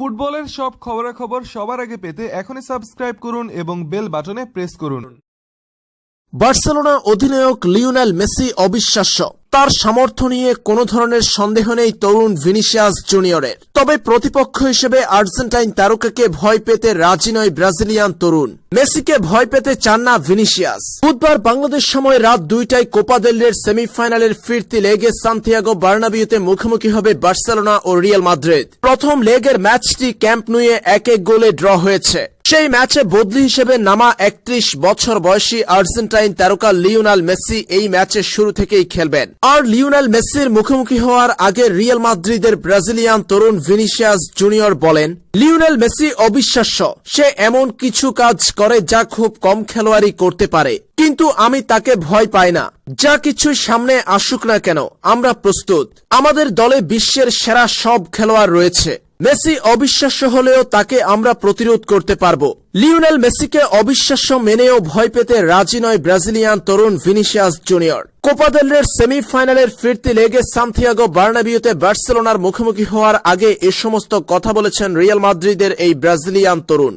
ফুটবলের সব খবরাখবর সবার আগে পেতে এখনই সাবস্ক্রাইব করুন এবং বেল বাটনে প্রেস করুন। বার্সেলোনা অধিনায়ক লিওনেল মেসি অবিশ্বাস্য। তার সামর্থ্য নিয়ে কোনো ধরনের সন্দেহ নেই তরুণ ভিনিসিয়াস জুনিয়রের। তবে প্রতিপক্ষ হিসেবে আর্জেন্টাইন তারকাকে ভয় পেতে রাজি নয় ব্রাজিলিয়ান তরুণ। মেসিকে ভয় পেতে চান না ভিনিসিয়াস। বুধবার বাংলাদেশ সময় রাত দুইটায় কোপা দেলের সেমিফাইনালের ফিরতি লেগে সান্তিয়াগো বার্নাবিউতে মুখোমুখি হবে বার্সেলোনা ও রিয়াল মাদ্রিদ। প্রথম লেগের ম্যাচটি ক্যাম্প নুয়ে এক এক গোলে ড্র হয়েছে। সেই ম্যাচে বদলি হিসেবে নামা একত্রিশ বছর বয়সী আর্জেন্টাইন তারকা লিওনাল মেসি এই ম্যাচের শুরু থেকেই খেলবেন। আর লিওনাল মেসির মুখোমুখি হওয়ার আগে রিয়াল মাদ্রিদের ব্রাজিলিয়ান তরুণ ভিনিসিয়াস জুনিয়র বলেন, লিওনেল মেসি অবিশ্বাস্য। সে এমন কিছু কাজ করে যা খুব কম খেলোয়াড়ই করতে পারে। কিন্তু আমি তাকে ভয় পাই না। যা কিছু সামনে আসুক না কেন, আমরা প্রস্তুত। আমাদের দলে বিশ্বের সেরা সব খেলোয়াড় রয়েছে। মেসি অবিশ্বাস্য হলেও তাকে আমরা প্রতিরোধ করতে পারব। লিওনেল মেসিকে অবিশ্বাস্য মেনেও ভয় পেতে রাজি নয় ব্রাজিলিয়ান তরুণ ভিনিসিয়াস জুনিয়র। কোপাদেলের সেমিফাইনালের ফিরতি লেগে সান্তিয়াগো বার্নাবিওতে বার্সেলোনার মুখোমুখি হওয়ার আগে এ সমস্ত কথা বলেছেন রিয়াল মাদ্রিদের এই ব্রাজিলিয়ান তরুণ।